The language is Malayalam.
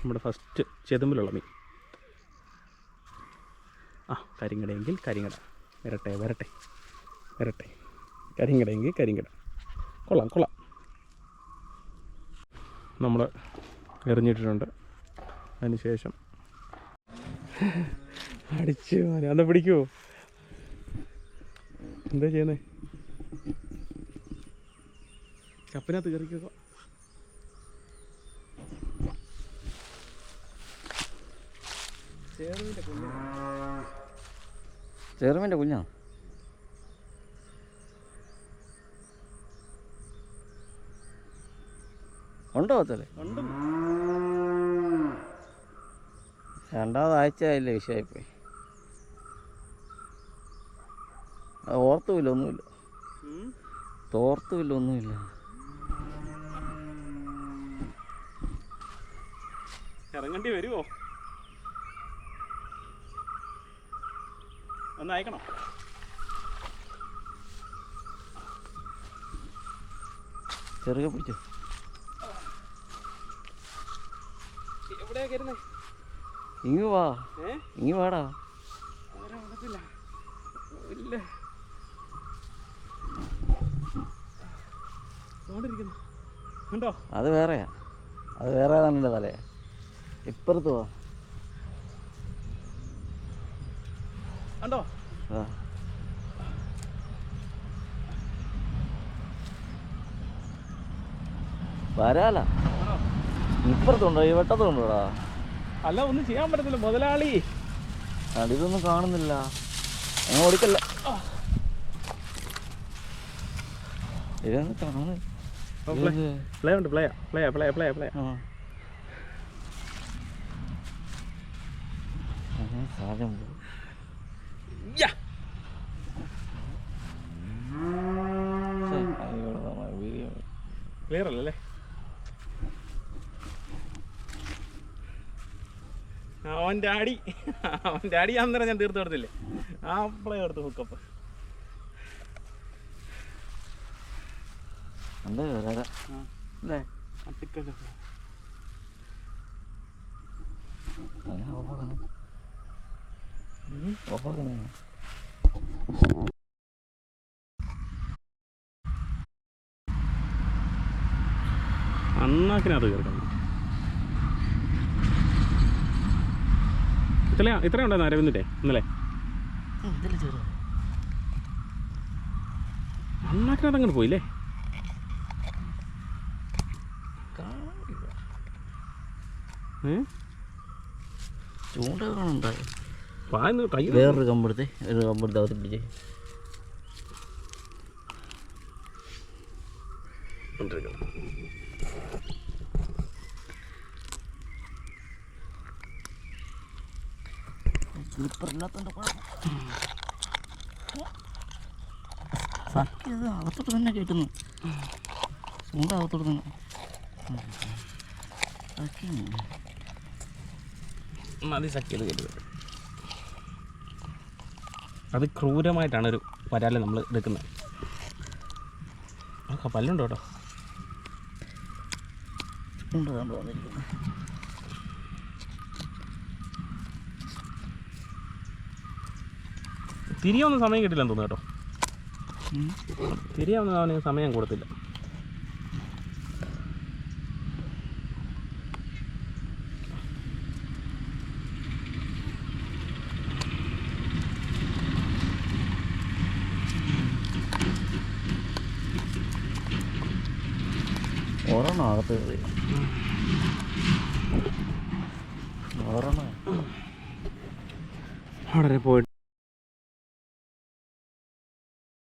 നമ്മുടെ ഫസ്റ്റ് ചെതുമ്പിലുള്ള മീൻ. ആ കരിങ്കടയെങ്കിൽ കരിങ്കട. വരട്ടെ വരട്ടെ വരട്ടെ. കരിങ്കടയെങ്കിൽ കരിങ്കട. കൊള്ളാം കൊള്ളാം. നമ്മൾ എറിഞ്ഞിട്ടിട്ടുണ്ട്. അതിന് ശേഷം അടിച്ചു അന്ന് പിടിക്കുമോ എന്താ ചെയ്യുന്നത് കപ്പിനകത്ത് കയറിക്കോ ചേർന്നിന്റെ കുഞ്ഞാ ചെറുമീന്റെ കുഞ്ഞാ. ഉണ്ടോ അത്തല്ലേ രണ്ടാമതാഴ്ചയായില്ലേ വിഷയമായിപ്പോയി അത് ഓർത്തുമില്ല ഒന്നുമില്ല. തോർത്തുമില്ല ഒന്നുമില്ല. ഇറങ്ങേണ്ടി വരുമോ ഒന്ന് അയക്കണം ചെറുകെ പിടിച്ചു. എവിടെയാ കയറുന്നേ? ഇങ്ങ് വാ. ഇങ്ങ് വാടാ. അത് വേറെയാ. അത് വേറെ തന്നെ തലേ. ഇപ്പുറത്ത് വാ. കണ്ടോ? ആ. വരാല. ഇപ്പുറത്തുണ്ടോ? ഈ വെട്ടത്തുണ്ടോടാ? അല്ല ഒന്നും ചെയ്യാൻ പറ്റത്തില്ല. മുതലാളി. ഇതൊന്നും കാണുന്നില്ല. അങ്ങനെ ഓടിക്കല്ല. ഇതൊന്നും കാണുന്നില്ല പ്ലേ ഉണ്ട്. Play play play play play സാധനം. വീഡിയോ. ക്ലിയർ അല്ലല്ലേ അവൻ ഡാഡി. അവൻ ഡാഡി അന്നേരം ഞാൻ തീർത്ത് കൊടുത്തില്ലേ? ആ പ്ലേ എടുത്ത് ഹുക്കപ്പ് അല്ലേ അന്നാക്കിനകത്ത് കയറിക്കണം ഇത്ര ഇത്രയും ഉണ്ടായിരുന്നു അരവിന്ദിന്റെ ഇന്നലെ? അന്നാക്കിനകത്ത് അങ്ങോട്ട് പോയില്ലേ? ഏ? ചൂണ്ട കാണുണ്ടായി വേറൊരു കമ്പെടുത്ത് ഒരു കമ്പെടുത്ത് അകത്ത് പിടിച്ചേ സ്ലിപ്പറില്ലാത്തോണ്ട് സത്യം ഇത് അകത്തോട്ട് തന്നെ കേട്ടുന്നു ചൂണ്ട അകത്തോട്ട് തന്നെ. മതി സക്കിയത് കയറ്റി അത് ക്രൂരമായിട്ടാണ് ഒരു വരാലെ നമ്മൾ എടുക്കുന്നത്. ആ പല്ലുണ്ടോ കേട്ടോ കണ്ടു വന്നിരിക്കുന്നു തിരിയാവുന്ന സമയം കിട്ടില്ലെന്ന് തോന്നുന്നു കേട്ടോ. തിരിയാവുന്ന സമയം കൊടുത്തില്ല. ഒരെണ്ണം അകത്ത് കയറി. ഒരെണ്ണം അവിടെ പോയിട്ട്